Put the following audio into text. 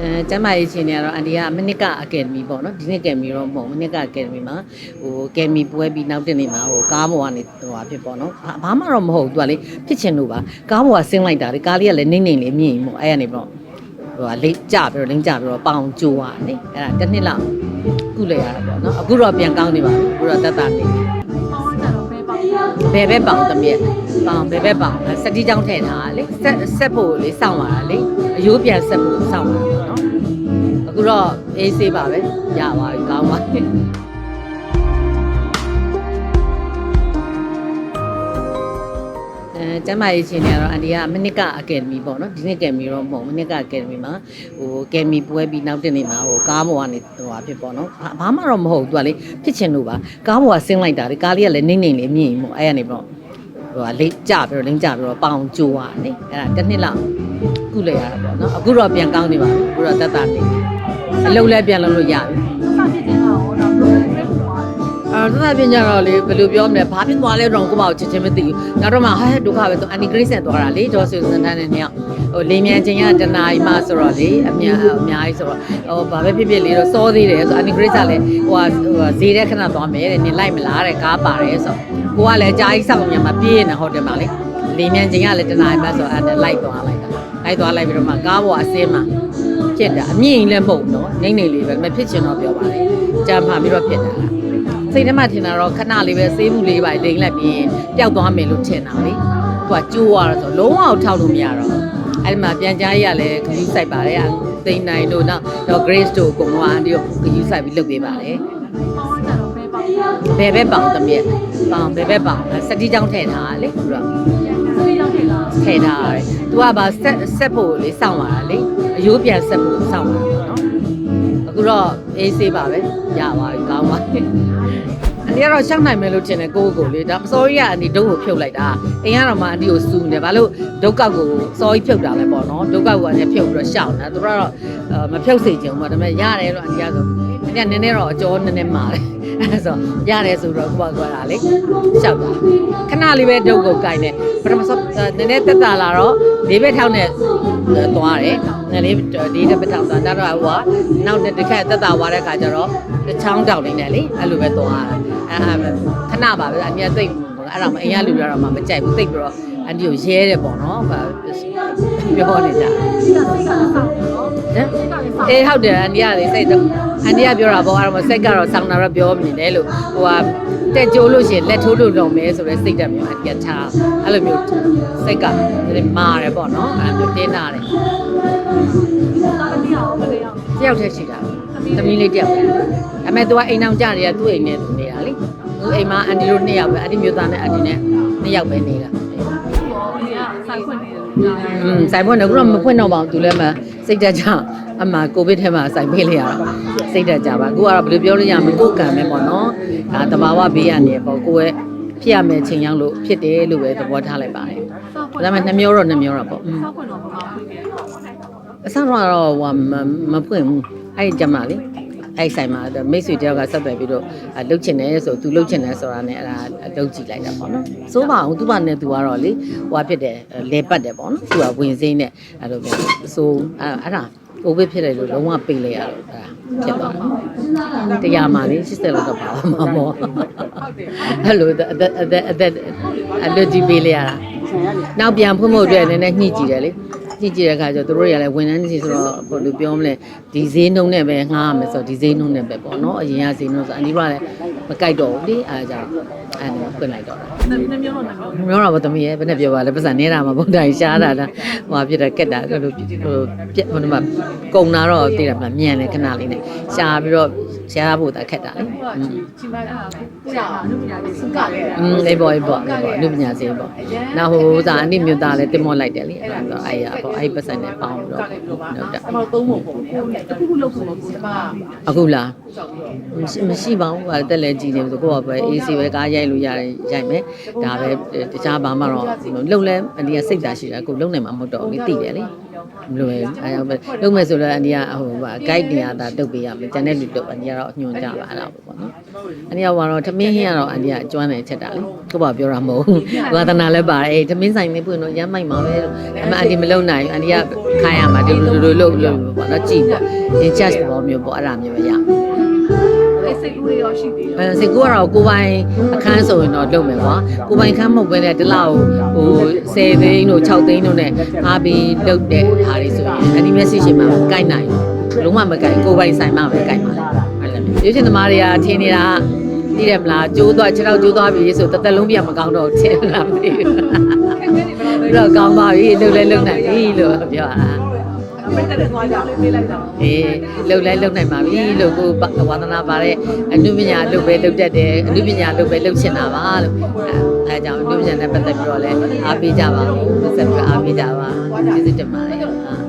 အဲကျမ်းမာရေးရှင်တွေကတော့အန်ဒီကမနစ်ကအကယ်ဒမီပေါ့နော်ဒီနေ့ကယ်ဒမီတော့မဟုတ်ဘူးမနစ်ကအကယ်ဒမီမှာဟိုကယ်ဒမီပွဲပြီးနောက်တစ်နေ့မှာဟိုကားပေါ်ကနေဟိုဟာဖြစ်ပေါ့နော်ဘာဘာမှတော့မဟုတ်ဘူးသူကလေဖြစ်ချင်လို့ပါကားပေါ်ကဆင်းလိုက်တာလေကားလေးကလည်းနှိမ့်နှိမ့်လေးမြင်ပေါ့အဲ့ကနေပေါ့ဟိုဟာလိမ့်ကြပြီးတော့လိမ့်ကြပြီးတော့ပေါင်ကျိုးသွားတယ်အဲ့ဒါတစ်နှစ်လောက်ကုလိုက်ရတာပေါ့နော်အခုတော့ပြန်ကောင်းနေပါပြီအခုတော့တက်တာနေ ဘယ်ဘက်ပေါင်တမက်ပေါင်ဘယ်ဘက်ပေါင်စတိကြောင်းထည့်ထားတာလေဆက်ဆက်ဖို့လေစောင့်လာတာလေအယိုးပြန်ဆက်ဖို့စောင့်လာတာပေါ့နော်အခုတော့အေးဆေးပါပဲရပါပြီကောင်းပါပြီ ကျမ်းမာရေးရှင်တွေကတော့အန်ဒီကမနစ်ကအကယ်ဒမီပေါ့နော်ဒီနေ့ကယ်ဒမီတော့မဟုတ်ဘူးမနစ်ကအကယ်ဒမီမှာဟိုကယ်ဒမီပွဲပြီးနောက်တစ်နေ့မှာဟိုကားပေါ်ကနေဟိုဟာဖြစ်ပေါ့နော်ဘာဘာမှတော့မဟုတ်ဘူးသူကလေဖြစ်ချင်လို့ပါကားပေါ်ကဆင်းလိုက်တာလေကားလေးကလည်းနှိမ့်နှိမ့်လေးမြင်ပေါ့အဲ့ကနေပေါ့ဟိုကလိမ့်ကြပြီးတော့လိမ့်ကြပြီးတော့ပေါင်ကျိုးသွားတယ်အဲ့ဒါတစ်နှစ်လောက်ကုလိုက်ရတာပေါ့နော်အခုတော့ပြန်ကောင်းနေပါပြီအခုတော့တက်တာနေအလုံးလည်းပြန်လုပ်လို့ရပြီ အဲသတ်ပြညတော့လေဘယ်လိုပြောမလဲဘာဖြစ်သွားလဲတော့ကိုမအောင်ချစ်ချင်းမသိဘူးနောက်တော့မှဟဲ့ဒုက္ခပဲဆိုအန်တီဂရိတ်ဆန်သွားတာလေဒေါ်ဆွေစန်တန်းနဲ့နှစ်ယောက်ဟိုလေးမြန်ချင်းကတနာကြီးမှဆိုတော့လေအများအများကြီးဆိုတော့ဟိုဘာပဲဖြစ်ဖြစ်လေးတော့စောသေးတယ်ဆိုအန်တီဂရိတ်ဆန်လည်းဟိုဟိုဈေးတဲ့ခဏသွားမယ်တဲ့နင်လိုက်မလားတဲ့ကားပါတယ်ဆိုကိုကလည်းအကြာကြီးစောင့်ညမှာပြေးနေဟိုတယ်မှာလေလေးမြန်ချင်းကလည်းတနာကြီးမှဆိုအဲ့ဒါလိုက်သွားလိုက်တာလိုက်သွားလိုက်ပြီးတော့မှကားပေါ်အစင်းမှာဖြစ်တာအမြင့်ကြီးလည်းမဟုတ်နော်နေနေလေးပဲမဖြစ်ချင်တော့ပြောပါလေကြမ်းပါပြီးတော့ဖြစ်တာလား စိတ်ထဲမှာထင်တာတော့ခဏလေးပဲဆေးမှုလေးပါလိမ့်လိုက်ပြီးရင်ပျောက်သွားမယ်လို့ထင်တာလေသူကကျိုးသွားတော့ဆိုလုံးဝထောက်လို့မရတော့အဲ့ဒီမှာပြန်ကြားရရလဲခယူးဆိုင်ပါတယ်သိန်းနိုင်တို့နောက်တော့ Grace တို့အကုန်လုံးအန်ဒီကိုခယူးဆိုင်ပြီးလုပ်ပေးပါတယ်ဘယ်ဘက်ပေါင်တမက်ပေါင်ဘယ်ဘက်ပေါင်စတိကြောင်းထည့်ထားတာလေသူကထည့်ထားရတယ်သူကပါဆက်ဆက်ဖို့လေစောင့်လာတာလေအယိုးပြန်ဆက်ဖို့စောင့်လာတာပေါ့နော် အခုတော့အေးဆေးပါပဲရပါပြီကောင်းပါပြီအန်ဒီကတော့ရှောက်နိုင်မယ်လို့ထင်တယ်ကိုယ့်ကိုယ်လေဒါစောကြီးကအန်ဒီဒုတ်ကိုဖြုတ်လိုက်တာအိမ်ကတော့မှအန်ဒီကိုစူးနေဘာလို့ဒုတ်ကောက်ကိုစောကြီးဖြုတ်တာလဲပေါ့နော်ဒုတ်ကောက်ကနေဖြုတ်ပြီးတော့ရှောက်နေတာသူတို့ကတော့အဲမဖြုတ်စေချင်ဘူးပေါ့ဒါပေမဲ့ရတယ်လို့အန်ဒီကဆို အန်ဒီကနည်းနည်းတော့အကျော်နည်းနည်းမာတယ်အဲဆိုရတယ်ဆိုတော့ကိုကကွာတာလေရှောက်တာခဏလေးပဲဒုတ်ကိုကင်နေပထမဆုံးနည်းနည်းတက်တာလာတော့လေးဘက်ထောက်နဲ့သွားတယ်နည်းလေးဒီတစ်ဘက်ထောက်သွားနောက်တော့ဟိုကနောက်တစ်ခါတက်တာသွားတဲ့ခါကျတော့တစ်ချောင်းတောက်နေတယ်လေအဲ့လိုပဲသွားတာအဲခဏပါပဲအမြဲသိပ်အဲ့ဒါမှအိမ်ကလူရတော့မှမကြိုက်ဘူးသိပ်ပြီးတော့အန်ဒီကိုရဲတယ်ပေါ့နော် ပြောနေကြဟမ်အေးဟုတ်တယ်အန်ဒီကလေစိတ်တော့အန်ဒီကပြောတာပေါ့အဲ့တော့စိတ်ကတော့ဆောင်းတာတော့ပြောမနေတယ်လို့ဟိုကတက်ကြိုးလို့ရှိရင်လက်ထိုးလို့တော့မဲဆိုတဲ့စိတ်တက်မျိုးအန်ဒီကထားအဲ့လိုမျိုးစိတ်ကမာတယ်ပေါ့နော်အဲ့လိုမျိုးတင်းတာတယ်တယောက်တည်းရှိတာသမီးလေးတယောက်ပဲအမေသူကအိမ်အောင်ကြတယ်ကသူ့အိမ်နဲ့သူနေတာလေသူအိမ်မှာအန်ဒီတို့နှစ်ယောက်ပဲအန်ဒီမျိုးသားနဲ့အန်ဒီနဲ့နှစ်ယောက်ပဲနေတာ อืมဆိုင်ဖွင့်တော့ခုတော့မဖွင့်တော့ပါဘူးသူလည်းမစိတ်တက်ကြအမှကိုဗစ်ထဲမှာဆိုင်ပေးလိုက်ရတော့စိတ်တက်ကြပါအခုကတော့ဘယ်လိုပြောလို့ရမလဲကိုယ်ကံပဲပေါ့နော်ဒါတဘာဝဘေးရနေပေါ့ကိုယ်ရဲ့ဖြစ်ရမယ်ချိန်ရောက်လို့ဖြစ်တယ်လို့ပဲသဘောထားလိုက်ပါတယ်ဒါပေမဲ့နှမျိုးတော့နှမျိုးတော့ပေါ့อืมအဆောင်တော့ဟိုမမဖွင့်ဘူးအဲ့ဒီကြမှာလေ အဲ့ဆိုင်မှာမိတ်ဆွေတယောက်ကဆက်သွယ်ပြီးတော့လှုပ်ချင်တယ်ဆိုသူလှုပ်ချင်တယ်ဆိုတာနဲ့အဲ့ဒါလှုပ်ကြည့်လိုက်တာပေါ့နော်စိုးပါအောင်သူ့ဘာနဲ့သူကတော့လေဟိုဖြစ်တယ်လဲပတ်တယ်ပေါ့နော်သူကဝင်စိမ့်နဲ့အဲ့လိုမျိုးဆိုအဲ့အဲ့ဒါအိုဘစ်ဖြစ်တယ်လို့လုံးဝပိတ်လိုက်ရတော့အဲ့ဒါဖြစ်သွားတယ်တရားမှလေ80လောက်တော့ပါမှာပေါ့အဲ့လိုအသက်အသက်အသက်အလွတ်ကြီးပေးလိုက်ရတာနောက်ပြန်ဖွင့်ဖို့အတွက်နည်းနည်းညှိကြည့်တယ်လေ ညှိကြည့်တဲ့အခါကျတော့တို့တွေကလည်းဝန်ထမ်းတွေဆိုတော့ဘယ်လိုပြောမလဲဒီဈေးနှုန်းနဲ့ပဲငှားရမယ်ဆိုတော့ဒီဈေးနှုန်းနဲ့ပဲပေါ့နော်အရင်ကဈေးနှုန်းဆိုအန်ဒီကလည်းမကြိုက်တော့ဘူးလေအားကြောင့်အဲ့ဒါဖွင့်လိုက်တော့တာနှမျိုးတော့နှမျိုးမျိုးတော့ဗောသမီးရဲ့ဘယ်နဲ့ပြောပါလဲပတ်စံနေတာမှာဘုံတိုင်းရှားတာလားဟိုဖြစ်တာကက်တာအဲ့လိုဟိုပြက်ဟိုမှာကုံတာတော့သိတာမှမြန်တယ်ခဏလေးနဲ့ရှားပြီးတော့ရှားဖို့တာခက်တာလေချင်းပါတာရှားလူပညာစင်ကလေးอืมအေးပေါ့အေးပေါ့လူပညာစင်ပေါ့နောက်ဟိုဥစားအနိမြူတာလည်းတင်မော့လိုက်တယ်လေအဲ့ဒါဆိုအဲ့ရပေါ့အဲ့ပစံနဲ့ပေါင်းပြီးတော့ဟုတ်တာအမသုံးဖို့ပေါ့ကိုတခုခုလုပ်ဖို့ပေါ့ကိုကျမအခုလားမရှိမရှိပါဘူးဟာတက်လဲကြည့်နေဆိုကိုကပဲ AC ပဲကားရိုက်လို့ရတယ်ရိုက်မယ်ဒါပဲတခြားဘာမှတော့လုံလဲအန်ဒီကစိတ်ဓာတ်ရှိတာကိုလုံနိုင်မှာမဟုတ်တော့ဘူးသိတယ်လေ မလို့အဲအဲလုံမယ်ဆိုတော့အန်ဒီကဟိုဟာ guide နေရတာတုတ်ပေးရမယ်တန်တဲ့လူတော့အန်ဒီကတော့ညွှန်ကြပါအဲ့လိုပေါ့နော်အန်ဒီကကတော့ထမင်းဟင်းကတော့အန်ဒီကအကျွမ်းတယ်ချက်တာလေကိုပါပြောတာမဟုတ်ဘူးဝါသနာလည်းပါတယ်အေးထမင်းဆိုင်လေးပွင့်တော့ရမ်းမိုက်မှာပဲလို့အမအန်ဒီမလုံနိုင်ဘူးအန်ဒီကခိုင်းရမှာဒီလိုလိုလုပ်လို့ပေါ့နော်ကြည့်ပေါ့ in charge ဘောမျိုးပေါ့အဲ့ဒါမျိုးပဲရအဲ့ စိတ်ကူးတွေရောရှိသေးတယ်အဲစင်ကူကတော့ကိုပိုင်အခန်းဆိုရင်တော့လုပ်မယ်ကွာကိုပိုင်ခန်းမဟုတ်ဘဲနဲ့ဒီလောက်ဟို10သိန်းတို့6သိန်းတို့နဲ့အားပြီးလုပ်တဲ့ဟာတွေဆိုရင်အနီမက်ဆေ့ရှင်မှာကိုက်နိုင်လုံးဝမကိုက်ကိုပိုင်ဆိုင်မှပဲကိုက်မှာအဲ့လိုမျိုးရွေးချယ်သမားတွေကထင်နေတာသိတယ်မလားကျိုးသွားခြေထောက်ကျိုးသွားပြီဆိုတသက်လုံးပြမကောင်းတော့ထင်လားမသိဘူးခက်ခဲနေပါတော့ပြီးတော့ကောင်းပါပြီလှုပ်လဲလှုပ်နိုင်ပြီလို့ပြောတာ ဘယ်တက်သွားကြလဲပေးလိုက်တာအေးလှုပ်လဲလှုပ်နိုင်ပါပြီလို့ကိုဝါသနာပါတဲ့အနုပညာလှုပ်ပဲလှုပ်တတ်တယ်အနုပညာလှုပ်ပဲလှုပ်ချင်တာပါလို့အဲအဲကြောင့်အနုပညာနဲ့ပတ်သက်ပြီးတော့လဲအားပေးကြပါဦးဆက်ပြီးအားပေးကြပါကျေးဇူးတင်ပါတယ်